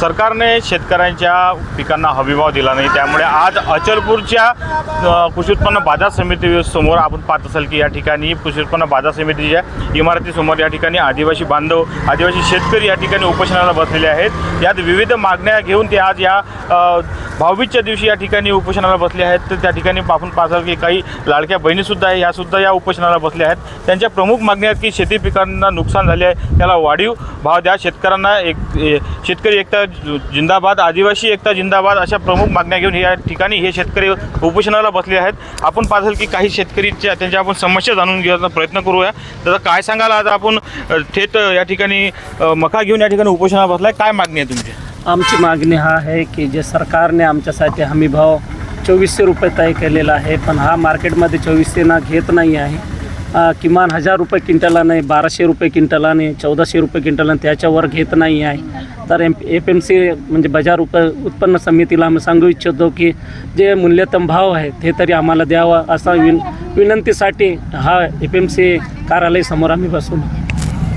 सरकारने शेतकऱ्यांच्या पिकांना हमीभाव दिला नाही. त्यामुळे आज अचलपूरच्या कृषी उत्पन्न बाजार समिती समोर आपण पाहत असाल की या ठिकाणी कृषी उत्पन्न बाजार समितीच्या इमारतीसमोर या ठिकाणी आदिवासी बांधव आदिवासी शेतकरी या ठिकाणी उपोषणाला बसलेले आहेत. यात विविध मागण्या घेऊन ते आज या भाऊबीजच्या दिवशी या ठिकाणी उपोषणाला बसले आहेत. तर त्या ठिकाणी आपण पाहताल की काही लाडक्या बहिणीसुद्धा आहे. यासुद्धा या उपोषणाला बसल्या आहेत. त्यांच्या प्रमुख मागण्या आहेत की शेती पिकांना नुकसान झाले आहे. त्याला वाढीव भाव द्या. शेतकऱ्यांना एक शेतकरी एकता जिंदाबाद आदिवासी एकता जिंदाबाद अशा प्रमुख मागण्या घेऊन या ठिकाणी हे शेतकरी उपोषणाला बसले आहेत. आपण पाहताल की काही शेतकरीच्या त्यांच्या आपण समस्या जाणून घेण्याचा प्रयत्न करूया. तर काय सांगाल? आज आपण थेट या ठिकाणी मका घेऊन या ठिकाणी उपोषणाला बसला आहे काय मागणी आहे तुमची? आमची मागणी हा आहे की जे सरकारने आमच्यासाठी हमीभाव चोवीसशे रुपये तय केलेला आहे पण हा मार्केटमध्ये चोवीसशेना घेत नाही आहे. किमान हजार रुपये क्विंटलाने बाराशे रुपये क्विंटलाने चौदाशे रुपये क्विंटलाने त्याच्यावर घेत नाही आहे. तर एम एफ एम सी म्हणजे बाजार उप उत्पन्न समितीला आम्ही सांगू इच्छितो की जे मूल्यतम भाव आहे ते तरी आम्हाला द्यावा असा विन विनंतीसाठी हा एफ एम सी कार्यालयासमोर आम्ही बसून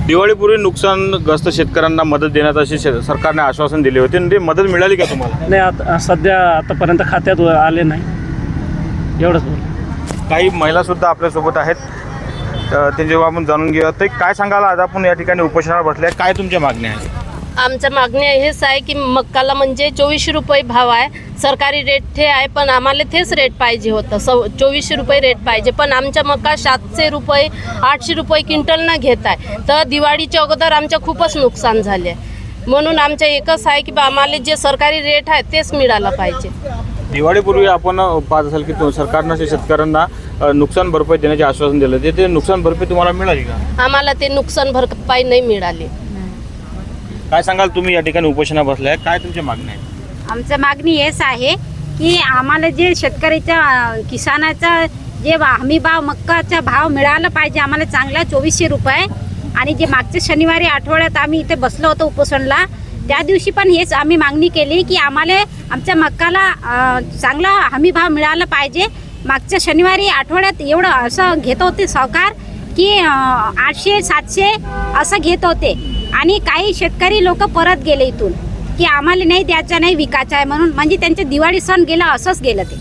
दिवाळीपूर्वी नुकसानग्रस्त शेतकऱ्यांना मदत देण्यात अशी शे- सरकारने आश्वासन दिले होते. आणि ते मदत मिळाली का तुम्हाला? नाही आता सध्या आतापर्यंत खात्यात आले नाही. एवढंच बोल. काही महिलासुद्धा आपल्यासोबत आहेत. तर ते जेव्हा आपण जाणून घेऊया. ते काय सांगाल आज आपण या ठिकाणी उपोषणाला बसले काय तुमच्या मागण्या आहेत? आमच्या मागणी हेच आहे की मक्काला म्हणजे चोवीसशे रुपये भाव आहे. सरकारी रेट ते आहे पण आम्हाला तेच रेट पाहिजे होतं. सव चोवीसशे रुपये रेट पाहिजे. पण आमच्या मका सातशे रुपये आठशे रुपये क्विंटलनं घेत आहे. तर दिवाळीच्या अगोदर आमच्या खूपच नुकसान झाले म्हणून आमच्या एकच आहे की बा आम्हाला जे सरकारी रेट आहे तेच मिळालं पाहिजे. दिवाळीपूर्वी आपण पाहत असाल की सरकारनं शेतकऱ्यांना नुकसान भरपाई देण्याचे आश्वासन दिलं. ते ते नुकसान भरपाई तुम्हाला मिळाली का? आम्हाला ते नुकसान भरपाई नाही मिळाली. काय सांगाल तुम्ही या ठिकाणी उपोषणा बसलाय काय तुमच्या मागण्या आहेत आमचं मागणी हेच आहे की आम्हाला जे शेतकऱ्याच्या किसानाचा जे हमी भाव मक्काचा भाव मिळाला पाहिजे आम्हाला चांगला चोवीसशे रुपये. आणि जे मागच्या शनिवारी आठवड्यात आम्ही इथे बसलो होतो उपोषणला त्या दिवशी पण हेच आम्ही मागणी केली की आम्हाला आमच्या मक्काला चांगला हमी भाव मिळाला पाहिजे. मागच्या शनिवारी आठवड्यात एवढं असं घेत होते सावकार की आठशे सातशे असं घेत होते. आणि काही शेतकरी लोक परत गेले इथून की आम्हाला नाही द्यायचा नाही विकायचा आहे म्हणून. म्हणजे त्यांचे दिवाळी सण गेला असंच गेलं ते.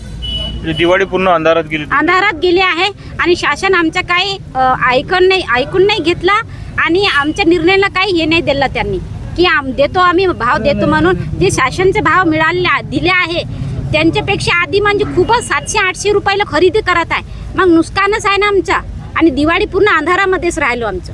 म्हणजे दिवाळी पूर्ण अंधारात गेली अंधारात गेले आहे आणि शासन आमच्या काही अ, ऐकून नाही ऐकून नाही घेतला आणि आमच्या निर्णयाला काही हे नाही दिलं त्यांनी की आम देतो आम्ही भाव देतो म्हणून. जे शासनचे भाव मिळाले दिले आहे त्यांच्यापेक्षा आधी म्हणजे खूपच सातशे आठशे रुपयाला खरेदी करत आहे. मग नुकसानच आहे ना आमचं. आणि दिवाळी पूर्ण अंधारामध्येच राहिलो आमचं.